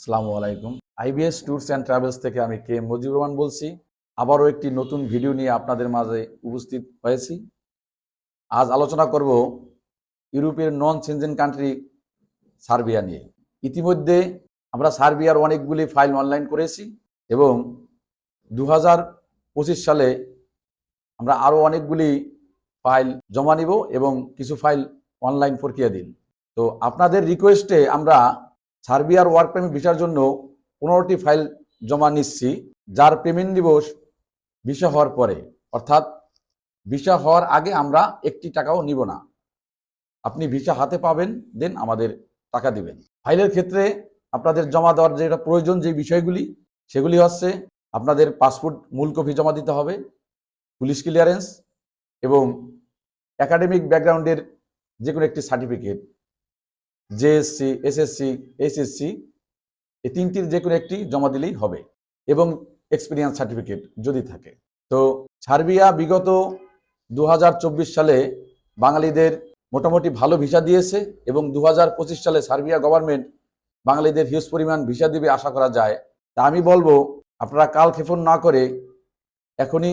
আসসালামু আলাইকুম। IBS tours and travels থেকে আমি কে মজিবুর রহমান বলছি। আবারও একটি নতুন ভিডিও নিয়ে আপনাদের মাঝে উপস্থিত হয়েছি। আজ আলোচনা করব ইউরোপের নন সেনজেন কান্ট্রি সার্বিয়া নিয়ে। ইতিমধ্যে আমরা সার্বিয়ার অনেকগুলি ফাইল অনলাইন করেছি এবং দু সালে আমরা আরও অনেকগুলি ফাইল জমা নিব এবং কিছু ফাইল অনলাইন প্রক্রিয়া দিন। তো আপনাদের রিকোয়েস্টে আমরা সার্বিয়ার ওয়ার্ক পারমিট ভিসার জন্য পনেরোটি ফাইল জমা নিচ্ছি, যার পেমেন্ট দিবস ভিসা হওয়ার পরে। অর্থাৎ ভিসা হওয়ার আগে আমরা একটি টাকাও নিব না। আপনি ভিসা হাতে পাবেন, দেন আমাদের টাকা দিবেন। ফাইলের ক্ষেত্রে আপনাদের জমা দেওয়ার যেটা প্রয়োজন যে বিষয়গুলি, সেগুলি হচ্ছে আপনাদের পাসপোর্ট মূল কপি জমা দিতে হবে, পুলিশ ক্লিয়ারেন্স এবং একাডেমিক ব্যাকগ্রাউন্ডের যে কোনো একটি সার্টিফিকেট। জেএসসি এসএসসি এসএসসি এই তিনটির যে কোনো একটি জমা দিলেই হবে এবং এক্সপিরিয়েন্স সার্টিফিকেট যদি থাকে। তো সার্বিয়া বিগত দু হাজার চব্বিশ সালে বাঙালিদের মোটামুটি ভালো ভিসা দিয়েছে এবং দু হাজার পঁচিশ সালে সার্বিয়া গভর্নমেন্ট বাঙালিদের হিউজ পরিমাণ ভিসা দিবে আশা করা যায়। তা আমি বলব, আপনারা কাল ক্ষেপণ না করে এখনই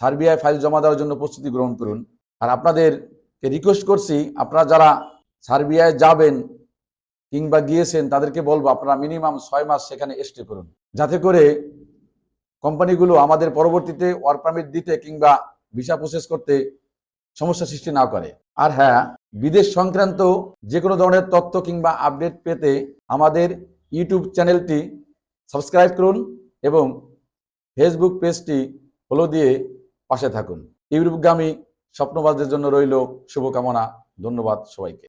সার্বিয়ায় ফাইল জমা দেওয়ার জন্য প্রস্তুতি গ্রহণ করুন। আর আপনাদেরকে রিকোয়েস্ট করছি, আপনারা যারা সার্বিয়ায় যাবেন কিংবা গিয়েছেন, তাদেরকে বলব আপনারা মিনিমাম ছয় মাস সেখানে স্টে করুন। যাতে করে কোম্পানিগুলো আমাদের পরবর্তীতে ওয়ার্ক পারমিট দিতে কিংবা ভিসা প্রসেস করতে সমস্যা সৃষ্টি না করে। আর হ্যাঁ বিদেশ সংক্রান্ত যে কোনো ধরনের তথ্য কিংবা আপডেট পেতে আমাদের ইউটিউব চ্যানেলটি সাবস্ক্রাইব করুন এবং ফেসবুক পেজটি ফলো দিয়ে পাশে থাকুন। ইউরোপগামী স্বপ্নবাজদের জন্য রইল শুভকামনা। ধন্যবাদ সবাইকে।